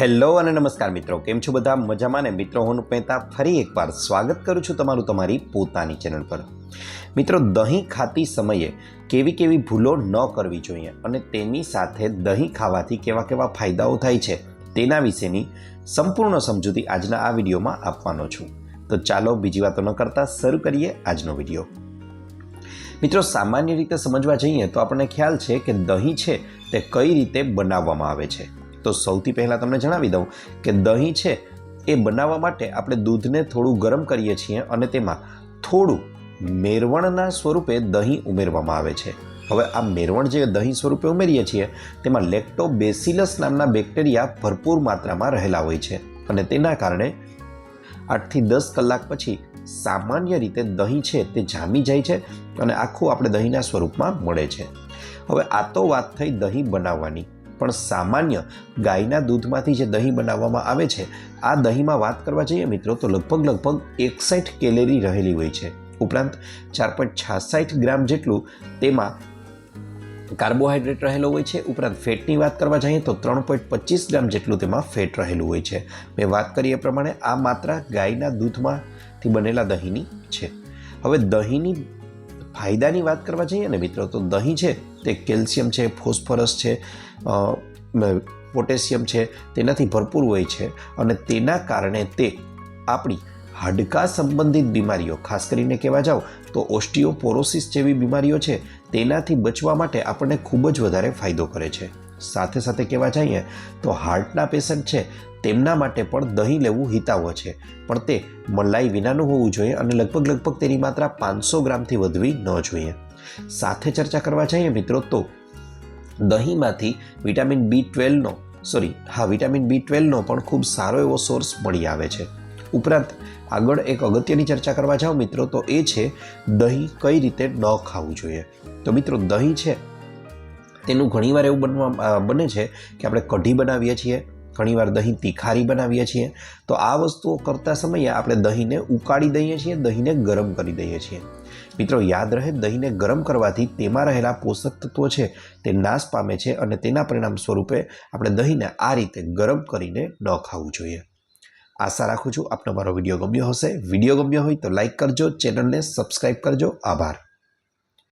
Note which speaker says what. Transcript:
Speaker 1: Hello અને નમસ્કાર મિત્રો, કેમ છો બધા? મજામાં ને? મિત્રો, હું પહેતા ફરી એકવાર સ્વાગત કરું છું તમારું તમારી પોતાની ચેનલ પર. મિત્રો, દહીં ખાતી સમયે કેવી કેવી ભૂલો ન કરવી જોઈએ અને તેની સાથે દહીં ખાવાથી કેવા કેવા ફાયદાઓ થાય છે તેના વિશેની સંપૂર્ણ સમજૂતી આજના આ વિડીયોમાં આપવાનો છું. તો ચાલો બીજી વાતો ન કરતાં શરૂ કરીએ આજનો વીડિયો. મિત્રો, સામાન્ય રીતે સમજવા જઈએ તો આપણને ખ્યાલ છે કે દહીં છે તે કઈ રીતે બનાવવામાં આવે છે. તો સૌથી પહેલાં તમને જણાવી દઉં કે દહીં છે એ બનાવવા માટે આપણે દૂધને થોડું ગરમ કરીએ છીએ અને તેમાં થોડું મેરવણના સ્વરૂપે દહીં ઉમેરવામાં આવે છે. હવે આ મેરવણ જે દહીં સ્વરૂપે ઉમેરીએ છીએ, તેમાં લેક્ટોબેસિલસ નામના બેક્ટેરિયા ભરપૂર માત્રામાં રહેલા હોય છે અને તેના કારણે આઠથી દસ કલાક પછી સામાન્ય રીતે દહીં છે તે જામી જાય છે અને આખું આપણે દહીંના સ્વરૂપમાં મળે છે. હવે આ તો વાત થઈ દહીં બનાવવાની. પણ સામાન્ય ગાયના દૂધમાંથી જે દહીં બનાવવામાં આવે છે, આ દહીંમાં વાત કરવા જઈએ મિત્રો તો લગભગ લગભગ એકસાઠ કેલેરી રહેલી હોય છે. ઉપરાંત ચાર પોઈન્ટ છાસઠ ગ્રામ જેટલું તેમાં કાર્બોહાઈડ્રેટ રહેલો હોય છે. ઉપરાંત ફેટની વાત કરવા જઈએ તો ત્રણ પોઈન્ટ પચીસ ગ્રામ જેટલું તેમાં ફેટ રહેલું હોય છે. મેં વાત કરી એ પ્રમાણે આ માત્રા ગાયના દૂધમાંથી બનેલા દહીંની છે. હવે દહીંની ફાયદાની વાત કરવા જઈએ ને, મિત્રો, તો દહીં છે, તે કેલ્શિયમ છે, ફોસ્ફરસ છે પોટેશિયમ છે, તેનાથી ભરપૂર હોય છે. અને તેના કારણે તે આપણી હાડકા સંબંધિત બીમારીઓ, ખાસ કરીને કહેવા જાઓ તો ઓસ્ટિયોપોરોસિસ જેવી બીમારીઓ છે, તેનાથી બચવા માટે આપણને ખૂબ જ વધારે ફાયદો કરે છે. સાથે સાથે કહેવા જઈએ તો હાર્ટના પેશન્ટ છે, તેમના માટે પણ દહીં લેવું હિતાવહ છે. પણ તે મલાઈ વિનાનું હોવું જોઈએ અને લગભગ લગભગ તેની માત્રા પાંચસો ગ્રામથી વધવી ન જોઈએ. સાથે ચર્ચા કરવા જઈએ મિત્રો તો દહીંમાંથી વિટામિન બી ટ્વેલ્વનો, સોરી, હા, વિટામિન બી ટ્વેલ્વનો પણ ખૂબ સારો એવો સોર્સ મળી આવે છે. ઉપરાંત આગળ એક અગત્યની ચર્ચા કરવા જાઓ મિત્રો તો એ છે દહીં કઈ રીતે ન ખાવું જોઈએ. તો મિત્રો દહીં છે તેનું ઘણીવાર એવું બનવા બને છે કે આપણે કઢી બનાવીએ છીએ, ઘણીવાર દહીં તીખારી બનાવીએ છીએ. તો આ વસ્તુઓ કરતા સમયે આપણે દહીંને ઉકાળી દઈએ છીએ, દહીંને ગરમ કરી દઈએ છીએ. મિત્રો, યાદ રહે, દહીંને ગરમ કરવાથી તેમાં રહેલા પોષક તત્વો છે, તે નાશ પામે છે અને તેના પરિણામ સ્વરૂપે આપણે દહીંને આ રીતે ગરમ કરીને ન ખાવું જોઈએ. આશા રાખું છું આપનો મારો વીડિયો ગમ્યો હશે. વીડિયો ગમ્યો હોય તો લાઇક કરજો, ચેનલને સબસ્ક્રાઈબ કરજો. આભાર.